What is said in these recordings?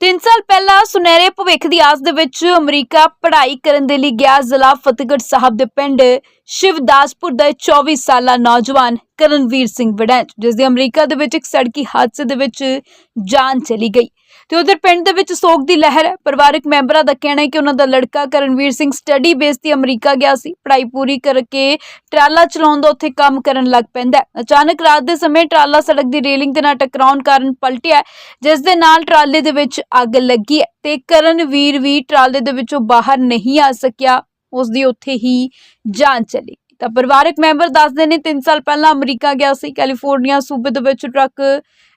ਤਿੰਨ ਸਾਲ ਪਹਿਲਾਂ ਸੁਨਹਿਰੇ ਭਵਿੱਖ ਦੀ ਆਸ ਦੇ ਵਿੱਚ ਅਮਰੀਕਾ ਪੜ੍ਹਾਈ ਕਰਨ ਦੇ ਲਈ ਗਿਆ ਜ਼ਿਲ੍ਹਾ ਫਤਿਹਗੜ੍ਹ ਸਾਹਿਬ ਦੇ ਪਿੰਡ ਸ਼ਿਵਦਾਸਪੁਰ ਦਾ ਇਹ 24 ਸਾਲਾ ਨੌਜਵਾਨ ਕਰਨਵੀਰ ਸਿੰਘ ਵੜੈਚ, ਜਿਸ ਦੀ ਅਮਰੀਕਾ ਦੇ ਵਿੱਚ ਇੱਕ ਸੜਕੀ ਹਾਦਸੇ ਦੇ ਵਿੱਚ ਜਾਨ ਚਲੀ ਗਈ। ਤੇ ਉਧਰ ਪਿੰਡ ਦੇ ਵਿੱਚ ਸੋਗ ਦੀ ਲਹਿਰ ਹੈ। ਪਰਿਵਾਰਕ ਮੈਂਬਰਾਂ ਦਾ ਕਹਿਣਾ ਹੈ ਕਿ ਉਹਨਾਂ ਦਾ ਲੜਕਾ ਕਰਨਵੀਰ ਸਿੰਘ ਸਟੱਡੀ ਬੇਸ ਤੇ ਅਮਰੀਕਾ ਗਿਆ ਸੀ। ਪੜ੍ਹਾਈ ਪੂਰੀ ਕਰਕੇ ਟਰਾਲਾ ਚਲਾਉਣ ਦਾ ਉੱਥੇ ਕੰਮ ਕਰਨ ਲੱਗ ਪੈਂਦਾ ਅਚਾਨਕ ਰਾਤ ਦੇ ਸਮੇਂ ਟਰਾਲਾ ਸੜਕ ਦੀ ਰੇਲਿੰਗ ਦੇ ਨਾਲ ਟਕਰਾਉਣ ਕਾਰਨ ਪਲਟਿਆ ਜਿਸ ਦੇ ਨਾਲ ਟਰਾਲੇ ਦੇ ਵਿੱਚ ਅੱਗ ਲੱਗੀ ਹੈ ਤੇ ਕਰਨਵੀਰ ਵੀ ਟਰਾਲੇ ਦੇ ਵਿੱਚੋਂ ਬਾਹਰ ਨਹੀਂ ਆ ਸਕਿਆ। ਉਸ ਦੀ ਉੱਥੇ ਹੀ ਜਾਨ ਚਲੀ ਗਈ। ਤਾਂ ਪਰਿਵਾਰਕ ਮੈਂਬਰ ਦੱਸਦੇ ਨੇ 3 ਸਾਲ ਪਹਿਲਾਂ ਅਮਰੀਕਾ ਗਿਆ ਸੀ, ਕੈਲੀਫੋਰਨੀਆ ਸੂਬੇ ਦੇ ਵਿੱਚ ਟਰੱਕ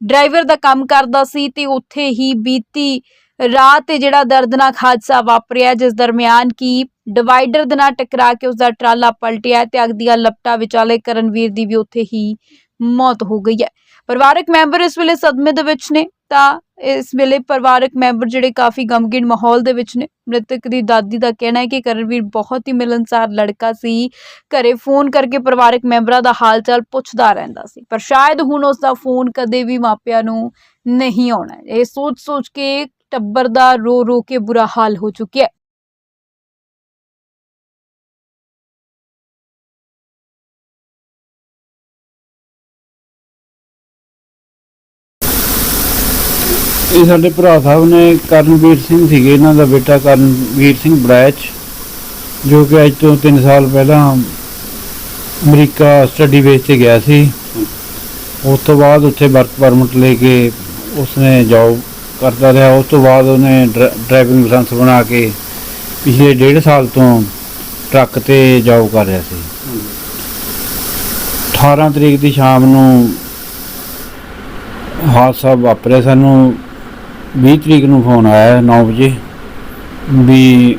ਡਰਾਈਵਰ ਦਾ ਕੰਮ ਕਰਦਾ ਸੀ ਤੇ ਉੱਥੇ ਹੀ ਬੀਤੀ ਰਾਤ ਤੇ ਜਿਹੜਾ ਦਰਦਨਾਕ ਹਾਦਸਾ ਵਾਪਰਿਆ, ਜਿਸ ਦਰਮਿਆਨ ਕੀ ਡਿਵਾਈਡਰ ਦੇ ਨਾਲ ਟਕਰਾ ਕੇ ਉਸ ਦਾ ਟਰਾਲਾ ਪਲਟਿਆ ਤੇ ਅੱਗ ਦੀਆਂ ਲਪਟਾਂ ਵਿਚਾਲੇ ਕਰਨਵੀਰ ਦੀ ਵੀ ਉੱਥੇ ਹੀ ਮੌਤ ਹੋ ਗਈ ਹੈ ਪਰਿਵਾਰਕ ਮੈਂਬਰ ਇਸ ਵੇਲੇ ਸਦਮੇ ਦੇ ਵਿੱਚ ਨੇ ਤਾਂ ਇਸ ਵੇਲੇ ਪਰਿਵਾਰਕ ਮੈਂਬਰ ਜਿਹੜੇ ਕਾਫੀ ਗਮਗੀਨ ਮਾਹੌਲ ਦੇ ਵਿੱਚ ਨੇ। ਮ੍ਰਿਤਕ ਦੀ ਦਾਦੀ ਦਾ ਕਹਿਣਾ ਹੈ ਕਿ ਕਰਨਵੀਰ ਬਹੁਤ ਹੀ ਮਿਲਨਸਾਰ ਲੜਕਾ ਸੀ। ਘਰੇ ਫੋਨ ਕਰਕੇ ਪਰਿਵਾਰਕ ਮੈਂਬਰਾਂ ਦਾ ਹਾਲ ਚਾਲ ਪੁੱਛਦਾ ਰਹਿੰਦਾ ਸੀ, ਪਰ ਸ਼ਾਇਦ ਹੁਣ ਉਸ ਦਾ ਫੋਨ ਕਦੇ ਵੀ ਮਾਪਿਆਂ ਨੂੰ ਨਹੀਂ ਆਉਣਾ ਇਹ ਸੋਚ ਸੋਚ ਕੇ ਟੱਬਰ ਦਾ ਰੋ ਰੋ ਕੇ ਬੁਰਾ ਹਾਲ ਹੋ ਚੁੱਕਿਆ ਹੈ। ਇਹ ਸਾਡੇ ਭਰਾ ਸਾਹਿਬ ਨੇ ਕਰਨਵੀਰ ਸਿੰਘ ਸੀਗੇ, ਇਹਨਾਂ ਦਾ ਬੇਟਾ ਕਰਨਵੀਰ ਸਿੰਘ ਬੜੈਚ ਜੋ ਕਿ ਅੱਜ ਤੋਂ 3 ਸਾਲ ਪਹਿਲਾਂ ਅਮਰੀਕਾ ਸਟੱਡੀ ਬੇਸ ਤੇ ਗਿਆ ਸੀ। ਉਸ ਤੋਂ ਬਾਅਦ ਉੱਥੇ ਵਰਕ ਪਰਮਿਟ ਲੈ ਕੇ ਉਸਨੇ ਜੌਬ ਕਰਦਾ ਰਿਹਾ। ਉਸ ਤੋਂ ਬਾਅਦ ਉਹਨੇ ਡਰਾ- ਡਰਾਈਵਿੰਗ ਲਾਇਸੈਂਸ ਬਣਾ ਕੇ ਪਿਛਲੇ ਡੇਢ ਸਾਲ ਤੋਂ ਟਰੱਕ ਤੇ ਜੌਬ ਕਰ ਰਿਹਾ ਸੀ। 18 ਤਰੀਕ ਦੀ ਸ਼ਾਮ ਨੂੰ ਹਾਦਸਾ ਵਾਪਰਿਆ ਸਾਨੂੰ। 20 ਤਰੀਕ ਨੂੰ ਫੋਨ ਆਇਆ 9 ਵਜੇ ਵੀ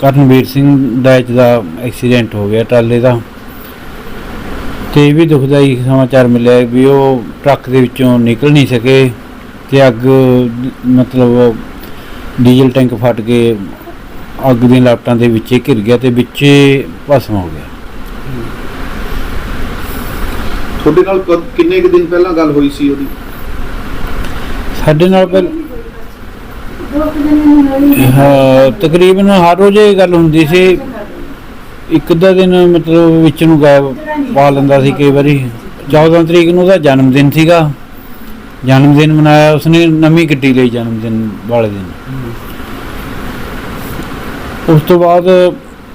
ਕਰਨਵੀਰ ਸਿੰਘ ਡੈਚ ਦਾ ਐਕਸੀਡੈਂਟ ਹੋ ਗਿਆ ਟਰਾਲੇ ਦਾ ਤੇ ਇਹ ਵੀ ਦੁਖਦਾਈ ਸਮਾਚਾਰ ਮਿਲਿਆ ਵੀ ਉਹ ਟਰੱਕ ਦੇ ਵਿੱਚੋਂ ਨਿਕਲ ਨਹੀਂ ਸਕੇ ਤੇ ਅੱਗ ਮਤਲਬ ਡੀਜ਼ਲ ਟੈਂਕ ਫਟ ਕੇ ਅੱਗ ਦੀਆਂ ਲਾਟਾਂ ਦੇ ਵਿੱਚੇ ਘਿਰ ਗਿਆ ਤੇ ਵਿੱਚੇ ਭਸਮ ਹੋ ਗਿਆ। ਤੁਹਾਡੇ ਨਾਲ ਕਿੰਨੇ ਕੁ ਦਿਨ ਪਹਿਲਾਂ ਗੱਲ ਹੋਈ ਸੀ ਉਹਦੀ? ਸਾਡੇ ਨਾਲ ਪਹਿਲ ਹਾਂ, ਤਕਰੀਬਨ ਹਰ ਰੋਜ਼ ਇਹ ਗੱਲ ਹੁੰਦੀ ਸੀ, ਇੱਕ ਅੱਧਾ ਦਿਨ ਮਤਲਬ ਵਿੱਚ ਨੂੰ ਗਾਇਬ ਪਾ ਲੈਂਦਾ ਸੀ ਕਈ ਵਾਰੀ। 14 ਤਰੀਕ ਨੂੰ ਉਹਦਾ ਜਨਮ ਦਿਨ ਸੀਗਾ। ਜਨਮ ਦਿਨ ਮਨਾਇਆ ਉਸਨੇ, ਨਵੀਂ ਗੱਡੀ ਲਈ ਜਨਮ ਦਿਨ ਵਾਲੇ ਦਿਨ। ਉਸ ਤੋਂ ਬਾਅਦ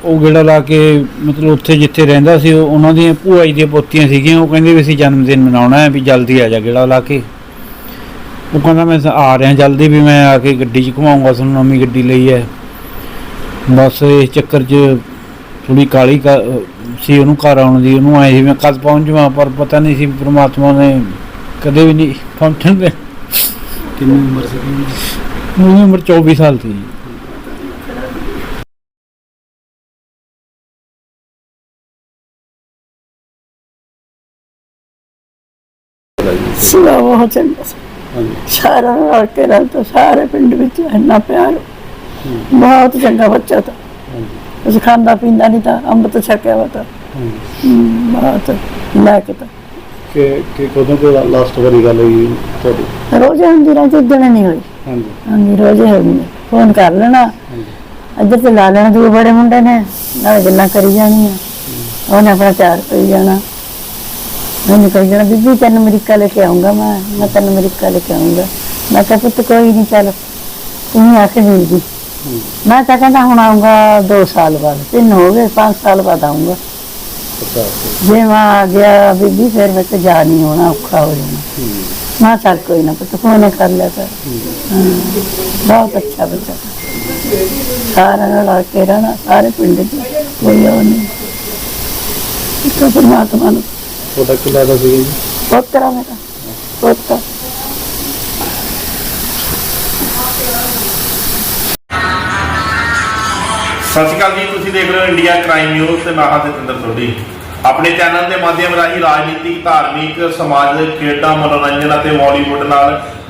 ਉਹ ਗੇੜਾ ਲਾ ਕੇ ਮਤਲਬ ਉੱਥੇ ਜਿੱਥੇ ਰਹਿੰਦਾ ਸੀ ਉਹਨਾਂ ਦੀਆਂ ਭੂਆ ਜੀ ਦੀਆਂ ਪੋਤੀਆਂ ਸੀਗੀਆਂ, ਉਹ ਕਹਿੰਦੇ ਵੀ ਅਸੀਂ ਜਨਮ ਦਿਨ ਮਨਾਉਣਾ ਹੈ, ਵੀ ਜਲਦੀ ਆ ਜਾ ਗੇੜਾ ਲਾ ਕੇ। ਉਹ ਕਹਿੰਦਾ ਮੈਂ ਆ ਰਿਹਾ ਜਲਦੀ ਵੀ ਮੈਂ ਆ ਕੇ ਗੱਡੀ 'ਚ ਘੁਮਾਉਂਗਾ ਤੁਹਾਨੂੰ ਨਵੀਂ ਗੱਡੀ ਲਈ ਹੈ। ਬਸ ਇਸ ਚੱਕਰ 'ਚ ਥੋੜੀ ਕਾਲੀ ਸੀ ਉਹਨੂੰ ਘਰ ਆਉਣ ਦੀ ਉਹਨੂੰ ਆਏ ਸੀ ਮੈਂ ਕਦ ਪਹੁੰਚ ਜਾਵਾਂ ਪਰ ਪਤਾ ਨਹੀਂ ਸੀ ਪ੍ਰਮਾਤਮਾ ਨੇ ਕਦੇ ਵੀ ਨਹੀਂ ਪਹੁੰਚਣ ਦੇ। ਕਿੰਨੀ ਉਮਰ ਸੀ? ਉਹਦੀ ਉਮਰ 24 ਸਾਲ ਸੀ। ਸੁਭਾਅ ਬਹੁਤ ਚੰਗਾ। ਸੀ ਸਾਰਾ ਰਲ ਕੇ ਰਹਿੰਦਾ ਸਾਰੇ ਪਿੰਡ ਵਿੱਚ ਇੰਨਾ ਪਿਆਰ। ਬਹੁਤ ਚੰਗਾ ਬੱਚਾ ਤਾਂ। ਉਸ ਖਾਂਦਾ ਪੀਂਦਾ ਨਹੀਂ ਤਾਂ ਅੰਮ੍ਰਿਤ ਛਕਿਆ ਵਾ ਤਾਂ। ਬਹੁਤ ਲੈ ਕੇ ਤਾਂ। ਕਿ ਕਿ ਕਦੋਂ ਕੋ ਲਾਸਟ ਵਾਰੀ ਗੱਲ ਹੋਈ ਤੁਹਾਡੀ? ਰੋਜ਼ ਹੁੰਦੀ ਰਹਿੰਦੀ ਦਿਨ ਨਹੀਂ ਹੋਈ। ਹਾਂਜੀ। ਹਾਂਜੀ ਰੋਜ਼ ਹੀ ਹੁੰਦੀ ਫੋਨ ਕਰ ਲੈਣਾ। ਇੱਧਰ ਤੇ ਲਾ ਲੈਣਾ ਦੂਏ ਬੜੇ ਮੁੰਡੇ ਨੇ। ਨਾਲ ਗੱਲਾਂ ਕਰੀ ਜਾਣੀਆਂ। ਉਹਨੇ ਆਪਣਾ ਚਾਰ ਪਈ ਜਾਣਾ। ਮੈਂ ਨਿਕਲ ਜਾਣਾ ਬੀਬੀ ਤੈਨੂੰ ਅਮਰੀਕਾ ਲੈ ਕੇ ਆਉਂਗਾ ਮੈਂ ਮੈਂ ਤੈਨੂੰ ਅਮਰੀਕਾ ਲੈ ਕੇ ਆਉਂਗਾ ਮੈਂ ਕਿਹਾ ਪੁੱਤ ਕੋਈ ਨਹੀਂ ਚੱਲ ਤੂੰ ਆ ਕੇ ਮਿਲ ਜੀ। ਮੈਂ ਤਾਂ ਕਹਿੰਦਾ ਹੁਣ ਆਉਂਗਾ 2 ਸਾਲ ਬਾਅਦ ਤਿੰਨ ਹੋ ਗਏ 5 ਸਾਲ ਬਾਅਦ ਆਉਂਗਾ ਜੇ ਮੈਂ ਆ ਗਿਆ ਬੀਬੀ ਫਿਰ ਮੈਂ ਤੇ ਜਾ ਨਹੀਂ ਹੋਣਾ ਔਖਾ ਹੋ ਜਾਣਾ। ਮੈਂ ਚੱਲ ਕੋਈ ਨਾ ਪੁੱਤ ਫੋਨ ਕਰ ਲਿਆ ਕਰ। ਬਹੁਤ ਅੱਛਾ ਬੱਚਾ। ਸਾਰਾ ਨਾਲ ਆ ਕੇ ਰਹਿਣਾ ਸਾਰੇ ਪਿੰਡ ਚ ਕੋਈ ਉਹ ਨਹੀਂ ਇੱਕ ਪਰਮਾਤਮਾ ਨੂੰ ਤੁਹਾਡਾ ਕੀ ਲੱਗਦਾ ਸੀ ਜੀ? ਪੋਤਰਾ ਮੇਰਾ ਪੋਤਾ ਸਤਿ ਸ਼੍ਰੀ ਅਕਾਲ ਜੀ ਤੁਸੀਂ ਦੇਖ ਰਹੇ ਹੋ ਇੰਡੀਆ ਕ੍ਰਾਈਮ ਨਿਊਜ਼ ਤੇ ਮੈਂ ਹਾਂ ਜਤਿੰਦਰ ਸੋਢੀ। ਆਪਣੇ ਚੈਨਲ ਦੇ ਮਾਧਿਅਮ ਰਾਹੀਂ ਰਾਜਨੀਤੀ ਧਾਰਮਿਕ ਸਮਾਜਿਕ ਖੇਡਾਂ ਮਨੋਰੰਜਨ ਅਤੇ ਬਾਲੀਵੁੱਡ ਨਾਲ